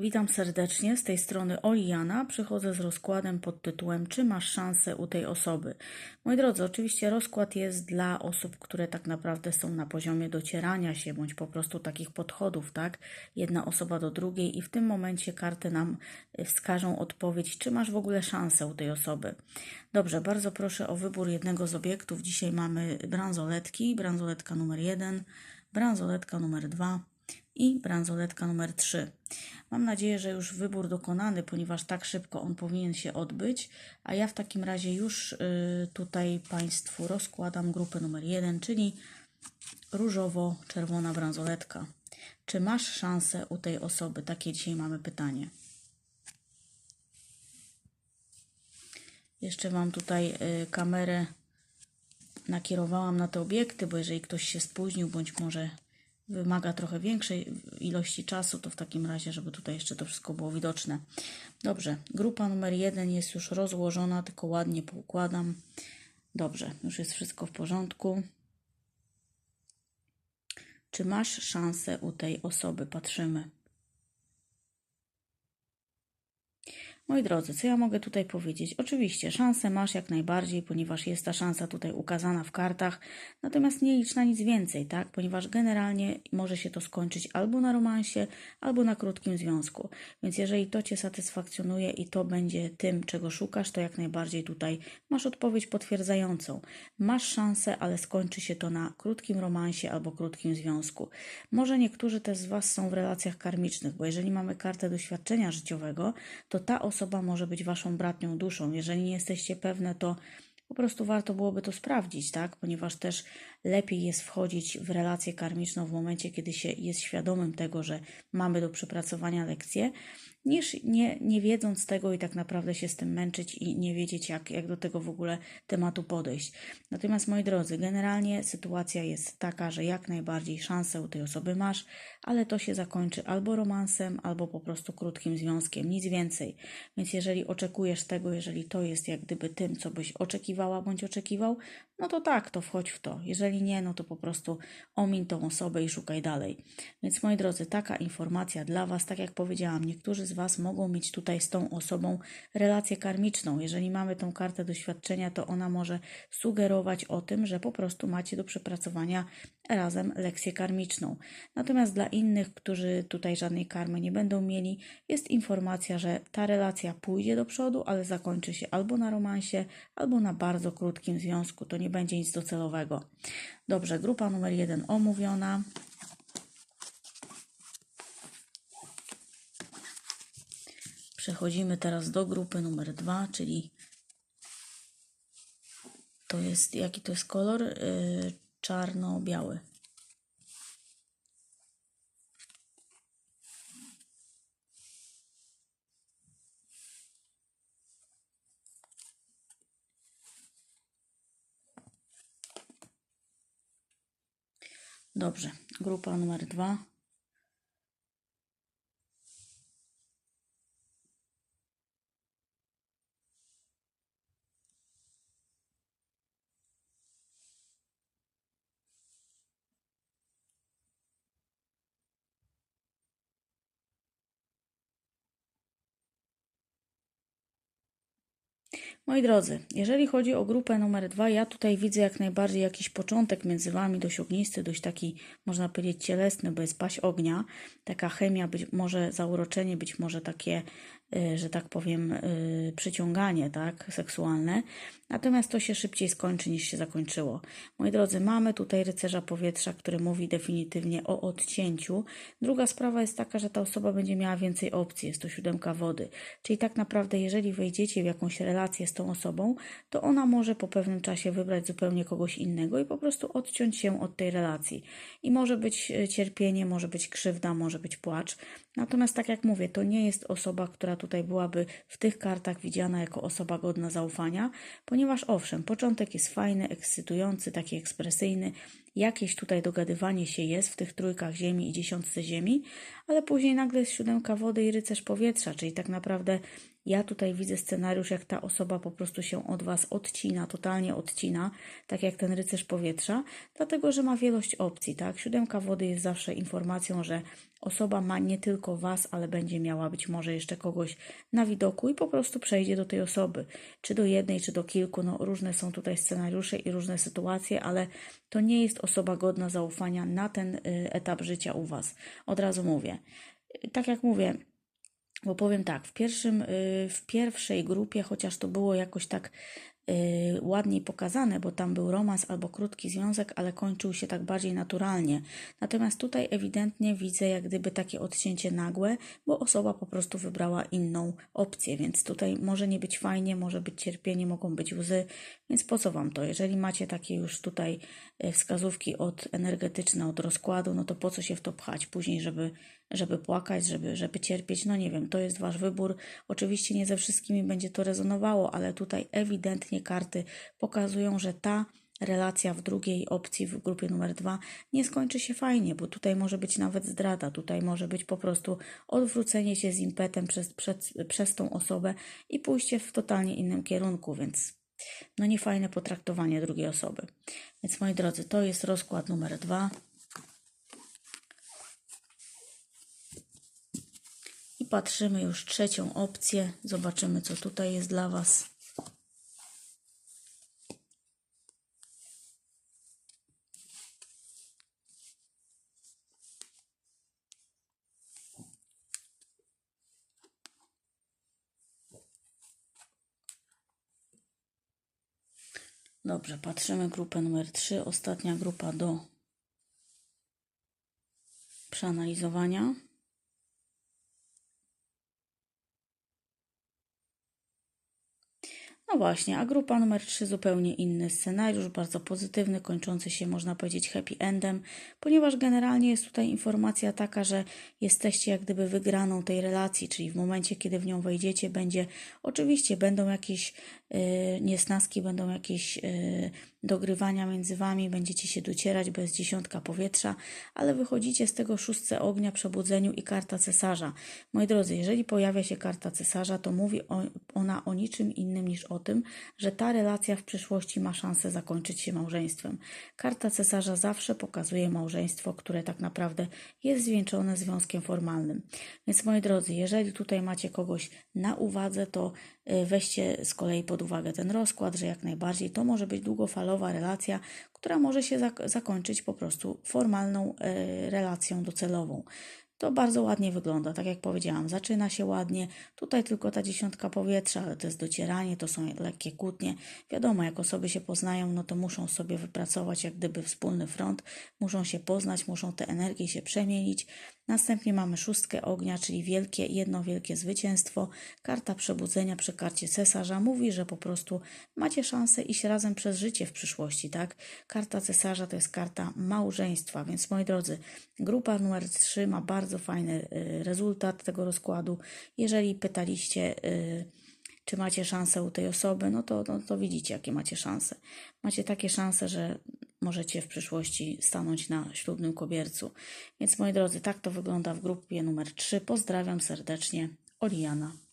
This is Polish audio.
Witam serdecznie, z tej strony Oliana. Przychodzę z rozkładem pod tytułem Czy masz szansę u tej osoby? Moi drodzy, oczywiście rozkład jest dla osób, które tak naprawdę są na poziomie docierania się, bądź po prostu takich podchodów, tak? Jedna osoba do drugiej i w tym momencie karty nam y, wskażą odpowiedź, czy masz w ogóle szansę u tej osoby. Dobrze, bardzo proszę o wybór jednego z obiektów. Dzisiaj mamy bransoletki, bransoletka numer jeden, bransoletka numer dwa i bransoletka numer 3. Mam nadzieję, że już wybór dokonany, ponieważ tak szybko on powinien się odbyć, a ja w takim razie już y, tutaj Państwu rozkładam grupę numer 1, czyli różowo-czerwona bransoletka. Czy masz szansę u tej osoby? Takie dzisiaj mamy pytanie. Jeszcze Wam tutaj y, kamerę nakierowałam na te obiekty, bo jeżeli ktoś się spóźnił, bądź może wymaga trochę większej ilości czasu, to w takim razie, żeby tutaj jeszcze to wszystko było widoczne. Dobrze, grupa numer jeden jest już rozłożona, tylko ładnie poukładam. Dobrze, już jest wszystko w porządku. Czy masz szansę u tej osoby? Patrzymy. Moi drodzy, co ja mogę tutaj powiedzieć? Oczywiście, szansę masz jak najbardziej, ponieważ jest ta szansa tutaj ukazana w kartach, natomiast nie licz na nic więcej, tak? Ponieważ generalnie może się to skończyć albo na romansie, albo na krótkim związku. Więc jeżeli to Cię satysfakcjonuje i to będzie tym, czego szukasz, to jak najbardziej tutaj masz odpowiedź potwierdzającą. Masz szansę, ale skończy się to na krótkim romansie albo krótkim związku. Może niektórzy też z Was są w relacjach karmicznych, bo jeżeli mamy kartę doświadczenia życiowego, to ta osoba osoba może być waszą bratnią duszą. Jeżeli nie jesteście pewne, to po prostu warto byłoby to sprawdzić, tak? Ponieważ też lepiej jest wchodzić w relację karmiczną w momencie, kiedy się jest świadomym tego, że mamy do przepracowania lekcje, niż nie, nie wiedząc tego i tak naprawdę się z tym męczyć i nie wiedzieć, jak, jak do tego w ogóle tematu podejść. Natomiast, moi drodzy, generalnie sytuacja jest taka, że jak najbardziej szansę u tej osoby masz, ale to się zakończy albo romansem, albo po prostu krótkim związkiem, nic więcej. Więc jeżeli oczekujesz tego, jeżeli to jest jak gdyby tym, co byś oczekiwała bądź oczekiwał, no to tak, to wchodź w to. Jeżeli nie, no to po prostu omin tą osobę i szukaj dalej. Więc moi drodzy, taka informacja dla Was, tak jak powiedziałam, niektórzy z Was mogą mieć tutaj z tą osobą relację karmiczną. Jeżeli mamy tą kartę doświadczenia, to ona może sugerować o tym, że po prostu macie do przepracowania razem lekcję karmiczną. Natomiast dla innych, którzy tutaj żadnej karmy nie będą mieli, jest informacja, że ta relacja pójdzie do przodu, ale zakończy się albo na romansie, albo na bardzo krótkim związku. To nie będzie nic docelowego. Dobrze, grupa numer jeden omówiona. Przechodzimy teraz do grupy numer dwa, czyli to jest, jaki to jest kolor? Yy, czarno-biały. Dobrze, grupa numer dwa. Moi drodzy, jeżeli chodzi o grupę numer dwa, ja tutaj widzę jak najbardziej jakiś początek między Wami, dość ognisty, dość taki, można powiedzieć, cielesny, bo jest paść ognia, taka chemia, być może zauroczenie, być może takie Y, że tak powiem, y, przyciąganie tak, seksualne. Natomiast to się szybciej skończy niż się zakończyło. Moi drodzy, mamy tutaj rycerza powietrza, który mówi definitywnie o odcięciu. Druga sprawa jest taka, że ta osoba będzie miała więcej opcji. Jest to siódemka wody. Czyli tak naprawdę, jeżeli wejdziecie w jakąś relację z tą osobą, to ona może po pewnym czasie wybrać zupełnie kogoś innego i po prostu odciąć się od tej relacji. I może być y, cierpienie, może być krzywda, może być płacz. Natomiast tak jak mówię, to nie jest osoba, która tutaj byłaby w tych kartach widziana jako osoba godna zaufania, ponieważ owszem, początek jest fajny, ekscytujący, taki ekspresyjny, jakieś tutaj dogadywanie się jest w tych trójkach ziemi i dziesiątce ziemi, ale później nagle jest siódemka wody i rycerz powietrza, czyli tak naprawdę ja tutaj widzę scenariusz, jak ta osoba po prostu się od Was odcina, totalnie odcina, tak jak ten rycerz powietrza, dlatego że ma wielość opcji, tak? Siódemka wody jest zawsze informacją, że osoba ma nie tylko Was, ale będzie miała być może jeszcze kogoś na widoku i po prostu przejdzie do tej osoby, czy do jednej, czy do kilku. No, różne są tutaj scenariusze i różne sytuacje, ale to nie jest osoba godna zaufania na ten y, etap życia u Was. Od razu mówię. Tak jak mówię, bo powiem tak, w, pierwszym, y, w pierwszej grupie, chociaż to było jakoś tak ładniej pokazane, bo tam był romans albo krótki związek, ale kończył się tak bardziej naturalnie. Natomiast tutaj ewidentnie widzę jak gdyby takie odcięcie nagłe, bo osoba po prostu wybrała inną opcję, więc tutaj może nie być fajnie, może być cierpienie, mogą być łzy, więc po co Wam to? Jeżeli macie takie już tutaj y, wskazówki od energetyczne, od rozkładu, no to po co się w to pchać później, żeby żeby płakać, żeby, żeby cierpieć, no nie wiem, to jest Wasz wybór. Oczywiście nie ze wszystkimi będzie to rezonowało, ale tutaj ewidentnie karty pokazują, że ta relacja w drugiej opcji, w grupie numer dwa, nie skończy się fajnie, bo tutaj może być nawet zdrada, tutaj może być po prostu odwrócenie się z impetem przez, przez, przez tą osobę i pójście w totalnie innym kierunku, więc no niefajne potraktowanie drugiej osoby. Więc moi drodzy, to jest rozkład numer dwa. I patrzymy już trzecią opcję. Zobaczymy, co tutaj jest dla Was. Dobrze, patrzymy grupę numer 3, ostatnia grupa do przeanalizowania. No właśnie, a grupa numer 3 zupełnie inny scenariusz, bardzo pozytywny, kończący się, można powiedzieć, happy endem, ponieważ generalnie jest tutaj informacja taka, że jesteście jak gdyby wygraną tej relacji, czyli w momencie, kiedy w nią wejdziecie, będzie, oczywiście będą jakieś niesnaski, będą jakieś y, dogrywania między wami, będziecie się docierać, bo jest dziesiątka powietrza, ale wychodzicie z tego szóstce ognia, przebudzeniu i karta cesarza. Moi drodzy, jeżeli pojawia się karta cesarza, to mówi ona o niczym innym niż o tym, że ta relacja w przyszłości ma szansę zakończyć się małżeństwem. Karta cesarza zawsze pokazuje małżeństwo, które tak naprawdę jest zwieńczone związkiem formalnym. Więc moi drodzy, jeżeli tutaj macie kogoś na uwadze, to y, weźcie z kolei pod uwagę ten rozkład, że jak najbardziej to może być długofalowa relacja, która może się zak- zakończyć po prostu formalną y, relacją docelową. To bardzo ładnie wygląda, tak jak powiedziałam, zaczyna się ładnie. Tutaj tylko ta dziesiątka powietrza, ale to jest docieranie, to są lekkie kłótnie. Wiadomo, jak osoby się poznają, no to muszą sobie wypracować jak gdyby wspólny front, muszą się poznać, muszą te energie się przemienić. Następnie mamy szóstkę ognia, czyli wielkie, jedno wielkie zwycięstwo. Karta przebudzenia przy karcie cesarza mówi, że po prostu macie szansę iść razem przez życie w przyszłości, tak? Karta cesarza to jest karta małżeństwa, więc moi drodzy, grupa numer 3 ma bardzo fajny y, rezultat tego rozkładu. Jeżeli pytaliście, y, czy macie szansę u tej osoby, no to, no to widzicie, jakie macie szanse. Macie takie szanse, że możecie w przyszłości stanąć na ślubnym kobiercu. Więc moi drodzy, tak to wygląda w grupie numer 3. Pozdrawiam serdecznie. Oliana.